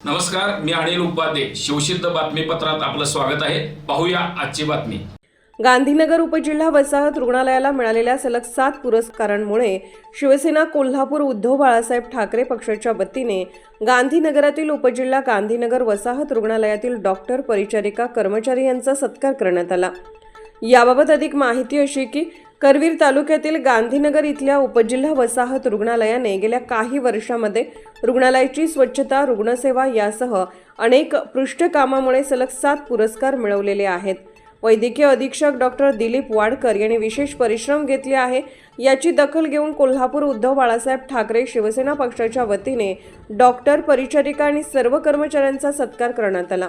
नमस्कार मी अनिल उपाध्ये. शिवसिद्ध बातमीपत्रात आपलं स्वागत आहे. पाहूया आजची बातमी. गांधीनगर उपजिल्हा वसाहत रुग्णालयाला मिळालेल्या सलग सात पुरस्कारांमुळे शिवसेना कोल्हापूर उद्धव बाळासाहेब ठाकरे पक्षाच्या वतीने गांधीनगरातील उपजिल्हा गांधीनगर वसाहत रुग्णालयातील डॉक्टर परिचारिका कर्मचारी यांचा सत्कार करण्यात आला. याबाबत अधिक माहिती अशी की करवीर तालुक्यातील गांधीनगर इथल्या उपजिल्हा वसाहत रुग्णालयाने गेल्या काही वर्षामध्ये रुग्णालयाची स्वच्छता रुग्णसेवा यासह अनेक पृष्ठकामामुळे सलग सात पुरस्कार मिळवलेले आहेत. वैद्यकीय अधीक्षक डॉक्टर दिलीप वाडकर यांनी विशेष परिश्रम घेतले आहे. याची दखल घेऊन कोल्हापूर उद्धव बाळासाहेब ठाकरे शिवसेना पक्षाच्या वतीने डॉक्टर परिचारिका आणि सर्व कर्मचाऱ्यांचा सत्कार करण्यात आला.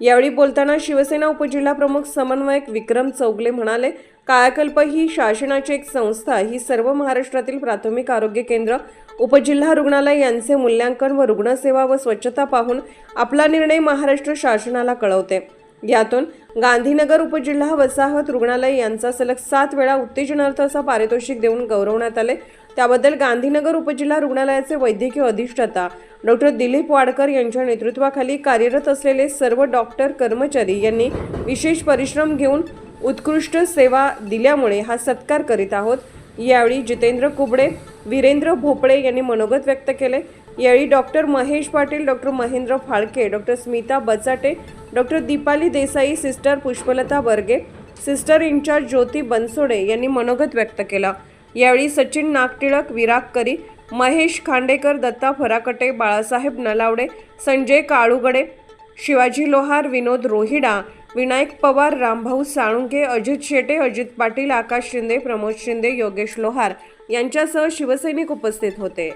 यावेळी बोलताना शिवसेना उपजिल्हा प्रमुख समन्वयक विक्रम चौगले म्हणाले कायाकल्प ही शासनाची एक संस्था ही सर्व महाराष्ट्रातील प्राथमिक आरोग्य केंद्र उपजिल्हा रुग्णालय यांचे मूल्यांकन व रुग्णसेवा व स्वच्छता पाहून आपला निर्णय महाराष्ट्र शासनाला कळवते. यातून गांधीनगर उपजिल्हा वसाहत रुग्णालय यांचा सलग सात वेळा उत्तेजनार्थ असा पारितोषिक देऊन गौरवण्यात आले. त्याबद्दल गांधीनगर उपजिल्हा रुग्णालयाचे वैद्यकीय अधिष्ठाता डॉक्टर दिलीप वाडकर यांच्या नेतृत्वाखाली कार्यरत असलेले सर्व डॉक्टर कर्मचारी यांनी विशेष परिश्रम घेऊन उत्कृष्ट सेवा दिल्यामुळे हा सत्कार करीत आहोत. यावेळी जितेंद्र कुबडे वीरेंद्र भोपळे यांनी मनोगत व्यक्त केले. यावेळी doctor Mahesh Patil doctor Mahendra Phalke doctor Smita Bachate doctor Deepali Desai sister Pushpalata Barge sister in charge Jyoti Bansode यांनी मनोगत व्यक्त केलं. यावेळी सचिन नागटिळक विराग करी महेश खांडेकर दत्ता फराकटे बाळासाहेब नलावडे संजय काळुगडे शिवाजी लोहार विनोद रोहिडा विनायक पवार रामभाऊ साळुंके अजित शेटे अजित पाटील आकाश शिंदे प्रमोद शिंदे योगेश लोहार यांच्यासह शिवसैनिक उपस्थित होते.